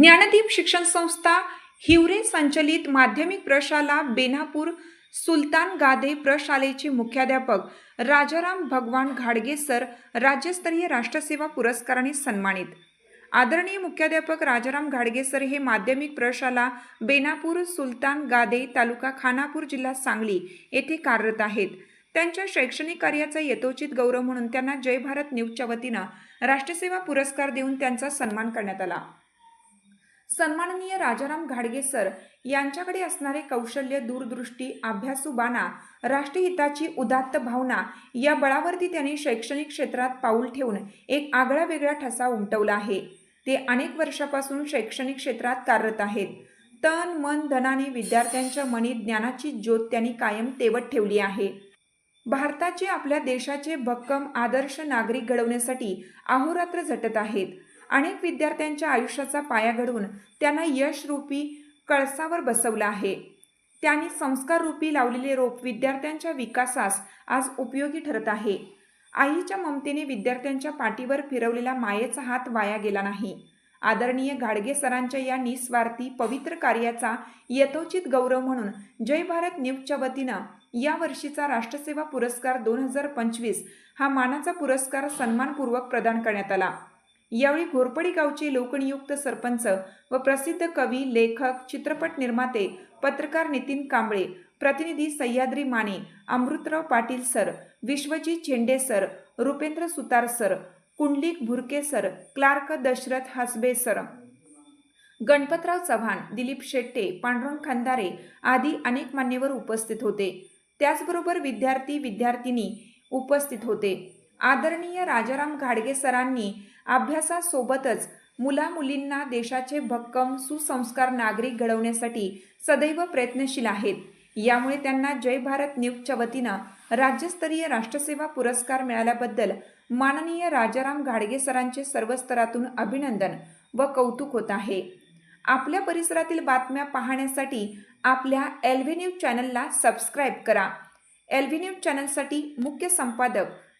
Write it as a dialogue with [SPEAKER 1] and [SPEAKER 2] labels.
[SPEAKER 1] ज्ञानदीप शिक्षण संस्था हिवरे संचलित माध्यमिक प्रशाला बेनापूर सुलतान गादे प्रशालेचे मुख्याध्यापक राजाराम भगवान घाडगे सर राज्यस्तरीय राष्ट्रसेवा पुरस्काराने सन्मानित. आदरणीय मुख्याध्यापक राजाराम घाडगे सर हे माध्यमिक प्रशाला बेनापूर सुलतान गादे तालुका खानापूर जिल्हा सांगली येथे कार्यरत आहेत. त्यांच्या शैक्षणिक कार्याचा यथोचित गौरव म्हणून त्यांना जय भारत न्यूजच्या वतीनं राष्ट्रसेवा पुरस्कार देऊन त्यांचा सन्मान करण्यात आला. सन्माननीय राजाराम घाडगे सर यांच्याकडे असणारे कौशल्य दूरदृष्टी अभ्यासूबाणा राष्ट्रहिताची उदात्त भावना या बळावरती त्यांनी शैक्षणिक क्षेत्रात पाऊल ठेवून एक आगळा वेगळा ठसा उमटवला आहे. ते अनेक वर्षापासून शैक्षणिक क्षेत्रात कार्यरत आहेत. तन मन धनाने विद्यार्थ्यांच्या मनी ज्ञानाची ज्योत त्यांनी कायम तेवत ठेवली आहे. भारताचे आपल्या देशाचे भक्कम आदर्श नागरिक घडवण्यासाठी अहोरात्र झटत आहेत. अनेक विद्यार्थ्यांच्या आयुष्याचा पाया घडवून त्यांना यशरूपी कळसावर बसवलं आहे. त्यांनी संस्काररूपी लावलेले रोप विद्यार्थ्यांच्या विकासास आज उपयोगी ठरत आहे. आईच्या ममतेने विद्यार्थ्यांच्या पाठीवर फिरवलेला मायेचा हात वाया गेला नाही. आदरणीय घाडगे सरांच्या या निस्वार्थी पवित्र कार्याचा यथोचित गौरव म्हणून जय भारत न्यूजच्या वतीनं या वर्षीचा राष्ट्रसेवा पुरस्कार दोन हजार पंचवीस हा मानाचा पुरस्कार सन्मानपूर्वक प्रदान करण्यात आला. यावेळी घोरपडी गावचे लोकनियुक्त सरपंच व प्रसिद्ध कवी लेखक चित्रपट निर्माते पत्रकार नितीन कांबळे प्रतिनिधी Sahyadri Mane Amrutrao Patil sir Vishwajeet Zende sir Rupendra Sutar sir Kundalik Bhurke sir clerk Dasharath Hasbe sir. Ganpatrao Chavan Dilip Shette Pandurang Khandare आदी अनेक मान्यवर उपस्थित होते. त्याचबरोबर विद्यार्थी विद्यार्थिनी उपस्थित होते. आदरणीय राजाराम घाडगे सरांनी अभ्यासासोबतच मुला मुलींना देशाचे भक्कम सुसंस्कार नागरिक घडवण्यासाठी सदैव प्रयत्नशील आहेत. यामुळे त्यांना जय भारत न्यूजच्या वतीनं राज्यस्तरीय राष्ट्रसेवा पुरस्कार मिळाल्याबद्दल माननीय राजाराम घाडगे सरांचे सर्व स्तरातून अभिनंदन व कौतुक होत आहे. आपल्या परिसरातील बातम्या पाहण्यासाठी आपल्या एल व्ही न्यूज चॅनलला सबस्क्राईब करा. एल व्ही न्यूज चॅनलसाठी मुख्य संपादक